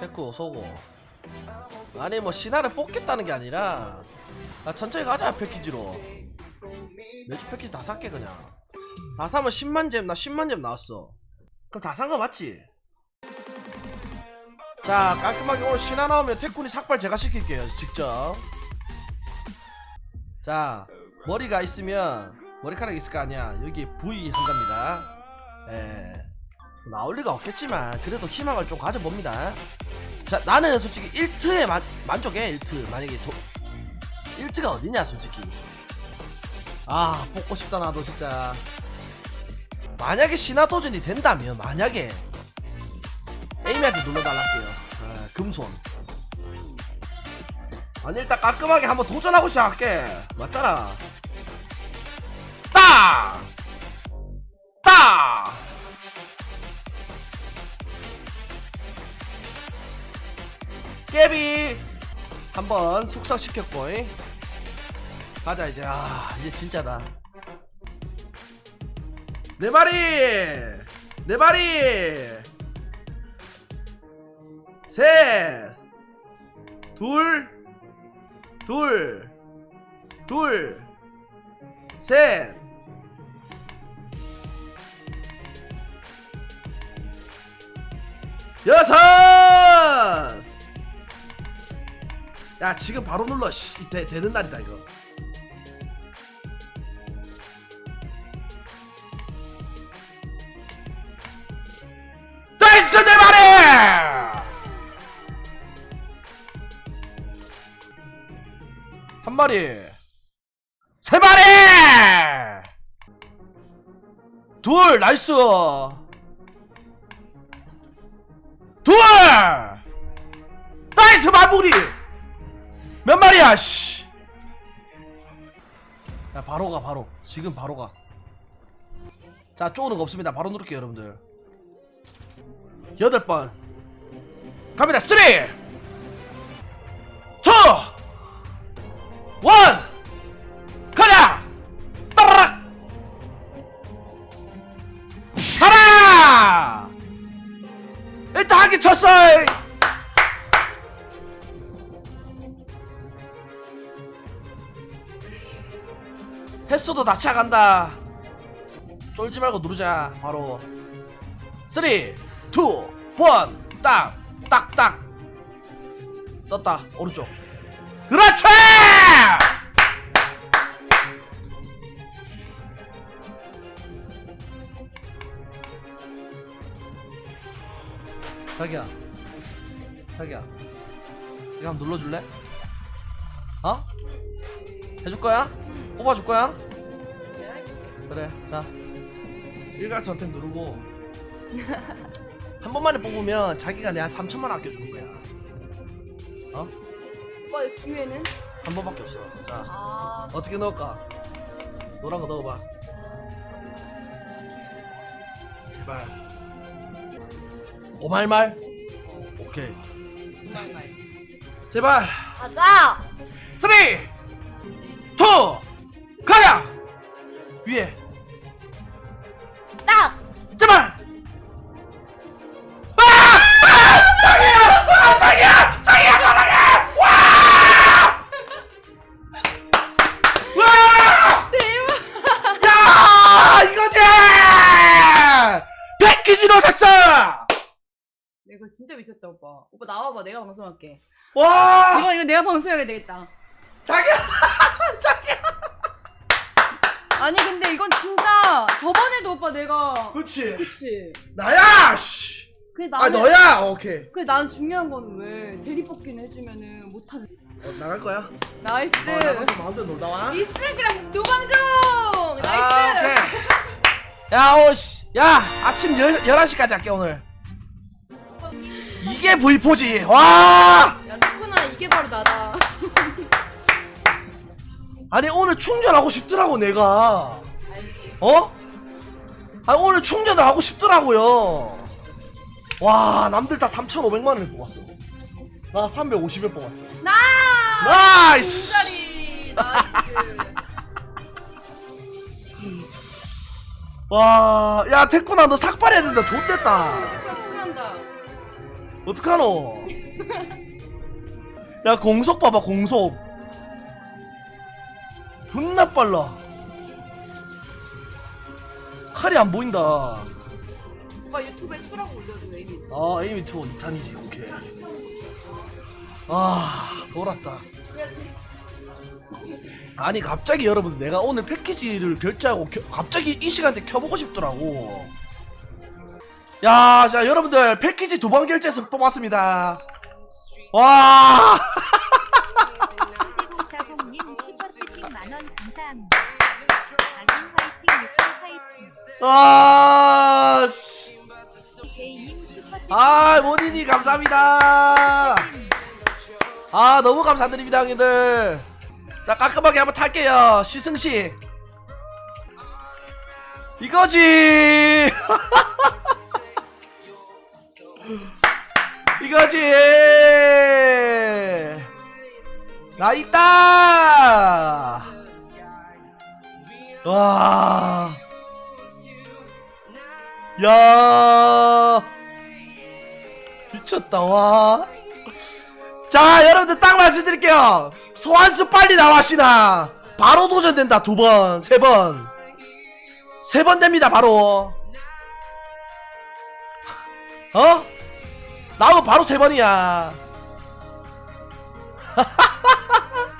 테쿠 소고. 아니 뭐 신화를 뽑겠다는 게 아니라 아 천천히 가자 패키지로. 매주 패키지 다 살게 그냥. 다 사면 10만 잼 나 10만 잼 나왔어. 그럼 다 산 거 맞지? 자 깔끔하게 오늘 신화 나오면 태쿤이 삭발 제가 시킬게요 직접. 자 머리가 있으면 머리카락이 있을 거 아니야. 여기 V 한답니다. 예 나올 리가 없겠지만 그래도 희망을 좀 가져봅니다. 자 나는 솔직히 1트에 만, 만족해 1트. 만약에 도, 1트가 어디냐 솔직히. 아 뽑고 싶다 나도 진짜. 만약에 신화 도전이 된다면 만약에 에이미한테 눌러달랄게요. 아, 금손. 아니 일단 깔끔하게 한번 도전하고 시작할게. 맞잖아 깨비. 한번 속삭시켰고 이. 가자 이제. 아 이제 진짜다. 내 말이 내 말이 셋둘둘둘셋! 여섯 야 지금 바로 눌러. 씨 되, 되는 날이다 이거. 나이스 내 말에! 한 마리. 세 마리! 둘 나이스! 둘! 나이스 마무리 몇 마리야 씨. 야 바로 가 바로 지금 바로 가 자 쪼는 거 없습니다 바로 누를게요 여러분들 여덟 번 갑니다 쓰리 투 원! 가자! 따라락! 하나! 일단 한개 쳤어! 횟수도 다 차간다. 쫄지 말고 누르자. 바로. 3, 2, 1, 딱! 딱, 딱! 떴다. 오른쪽. 그렇지! 자기야. 자기야. 이거 한번 눌러줄래? 어? 해줄 거야? 뽑아줄 거야? 그래, 자. 일괄 선택 누르고. 한 번만에 뽑으면 자기가 내한 3천만 아껴주는 거야. 어? 오빠 기회는? 한 번밖에 없어. 자, 아 어떻게 넣을까? 노란 거 넣어봐. 제발. 오말말? 오케이. 제발. 가자! 3, 2, 가자! 위에. 딱! 제발! 아! 아! 자기야! 아, 자기야! 자기야, 사랑해! 와! 와! 대박! 야! 이거지! 패키지 넣으셨어! 이거 진짜 미쳤다 오빠 오빠 나와봐 내가 방송할게 와! 이거 이거 내가 방송해야 되겠다 자기야! 자기야! 아니 근데 이건 진짜 저번에도 오빠 내가 그치? 그치 나야! 씨! 근데 아, 나는 너야! 오케이. 근데 난 중요한 건 왜 대리뽑기는 해주면은 못하는 어, 나갈 거야? 나이스 어, 나가서 마음대로 놀다 와. 이스 시간 노방종 나이스 아, 오케이. 야, 오, 씨. 야, 아침 10, 11시까지 할게, 오늘. 이게 V4지. 와! 야 누구나 이게 바로 나다 아니, 오늘 충전하고 싶더라고, 내가. 어? 아니, 오늘 충전을 하고 싶더라고요. 와, 남들 다 3,500만원을 뽑았어. 나 350을 뽑았어. 나 나이스! 두 자리 나이스 와, 야, 태쿠나 너 삭발해야 된다. 좋됐다. 축하 축하한다. 어떡하노? 야, 공속 봐봐, 공속. 존나 빨라. 칼이 안 보인다. 오빠 유튜브에 투라고 올려줘 에이미. 아, 에이미 투어 2탄이지, 오케이. 아, 돌았다. 아니, 갑자기 여러분, 내가 오늘 패키지를 결제하고, 겨- 갑자기 이 시간대 켜보고 싶더라고. 야, 자, 여러분들, 패키지 두 번 결제해서 뽑았습니다. 와! 세공사공님 슈퍼채팅 만원 감사합니다. 악인 화이팅 육골 화이팅 아, 씨. 아, 모니니 감사합니다. 아, 너무 감사드립니다, 형님들. 자, 깔끔하게 한번 탈게요. 시승식. 이거지. 이거지. 나 있다. 와. 야. 미쳤다 와. 자 여러분들 딱 말씀드릴게요. 소환수 빨리 나와시나. 바로 도전된다 두 번, 세 번, 세 번 됩니다 바로. 어? 나오면 바로 세 번이야.